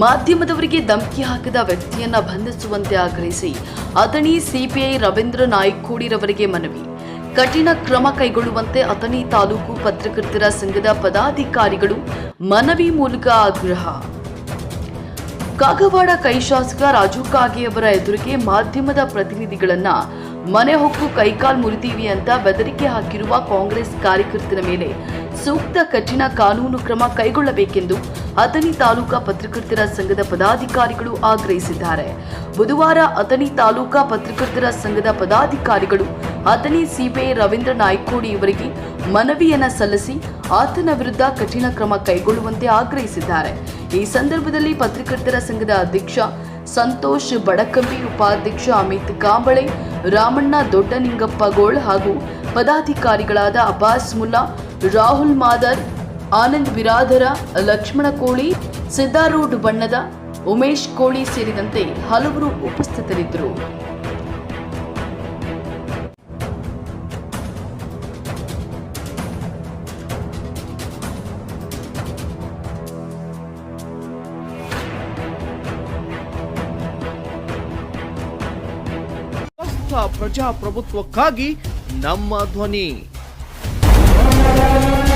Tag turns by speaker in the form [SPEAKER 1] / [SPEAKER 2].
[SPEAKER 1] ಮಾಧ್ಯಮದವರಿಗೆ ಧಮಕಿ ಹಾಕಿದ ವ್ಯಕ್ತಿಯನ್ನ ಬಂಧಿಸುವಂತೆ ಆಗ್ರಹಿಸಿ ಅಥಣಿ ಸಿಪಿಐ ರವೀಂದ್ರ ನಾಯ್ಕೋಡಿರವರಿಗೆ ಮನವಿ. ಕಠಿಣ ಕ್ರಮ ಕೈಗೊಳ್ಳುವಂತೆ ಅಥಣಿ ತಾಲೂಕು ಪತ್ರಕರ್ತರ ಸಂಘದ ಪದಾಧಿಕಾರಿಗಳು ಮನವಿ ಮೂಲಕ ಆಗ್ರಹ. ಕಾಗವಾಡ ಕೈ ಶಾಸಕ ರಾಜು ಕಾಗೆಯವರ ಎದುರಿಗೆ ಮಾಧ್ಯಮದ ಪ್ರತಿನಿಧಿಗಳನ್ನ ಮನೆ ಹೊಕ್ಕು ಕೈಕಾಲ್ ಮುರಿತೀವಿ ಅಂತ ಬೆದರಿಕೆ ಹಾಕಿರುವ ಕಾಂಗ್ರೆಸ್ ಕಾರ್ಯಕರ್ತರ ಮೇಲೆ ಸೂಕ್ತ ಕಠಿಣ ಕಾನೂನು ಕ್ರಮ ಕೈಗೊಳ್ಳಬೇಕೆಂದು ಅಥಣಿ ತಾಲೂಕಾ ಪತ್ರಕರ್ತರ ಸಂಘದ ಪದಾಧಿಕಾರಿಗಳು ಆಗ್ರಹಿಸಿದ್ದಾರೆ. ಬುಧವಾರ ಅಥಣಿ ತಾಲೂಕಾ ಪತ್ರಕರ್ತರ ಸಂಘದ ಪದಾಧಿಕಾರಿಗಳು ಅಥಣಿ ಸಿಬಿಐ ರವೀಂದ್ರ ನಾಯ್ಕೋಡಿ ಇವರಿಗೆ ಮನವಿಯನ್ನ ಸಲ್ಲಿಸಿ ಆತನ ವಿರುದ್ಧ ಕಠಿಣ ಕ್ರಮ ಕೈಗೊಳ್ಳುವಂತೆ ಆಗ್ರಹಿಸಿದ್ದಾರೆ. ಈ ಸಂದರ್ಭದಲ್ಲಿ ಪತ್ರಕರ್ತರ ಸಂಘದ ಅಧ್ಯಕ್ಷ ಸಂತೋಷ್ ಬಡಕಂಬಿ ಉಪಾಧ್ಯಕ್ಷ ಅಮಿತ್ ಕಾಂಬಳೆ, ರಾಮಣ್ಣ ದೊಡ್ಡನಿಂಗಪ್ಪಗೋಳ್ ಹಾಗೂ ಪದಾಧಿಕಾರಿಗಳಾದ ಅಬ್ಬಾಸ್ ಮುಲ್ಲಾ ರಾಹುಲ್ ಮಾದರ್, ಆನಂದ್ ಬಿರಾದರ ಲಕ್ಷ್ಮಣ ಕೋಳಿ, ಸಿದ್ದಾರೂಢ್ ಬಣ್ಣದ, ಉಮೇಶ್ ಕೋಳಿ ಸೇರಿದಂತೆ ಹಲವರು ಉಪಸ್ಥಿತರಿದ್ದರು.
[SPEAKER 2] ಪ್ರಜಾಪ್ರಭುತ್ವಕ್ಕಾಗಿ ನಮ್ಮ ಧ್ವನಿ. Thank you.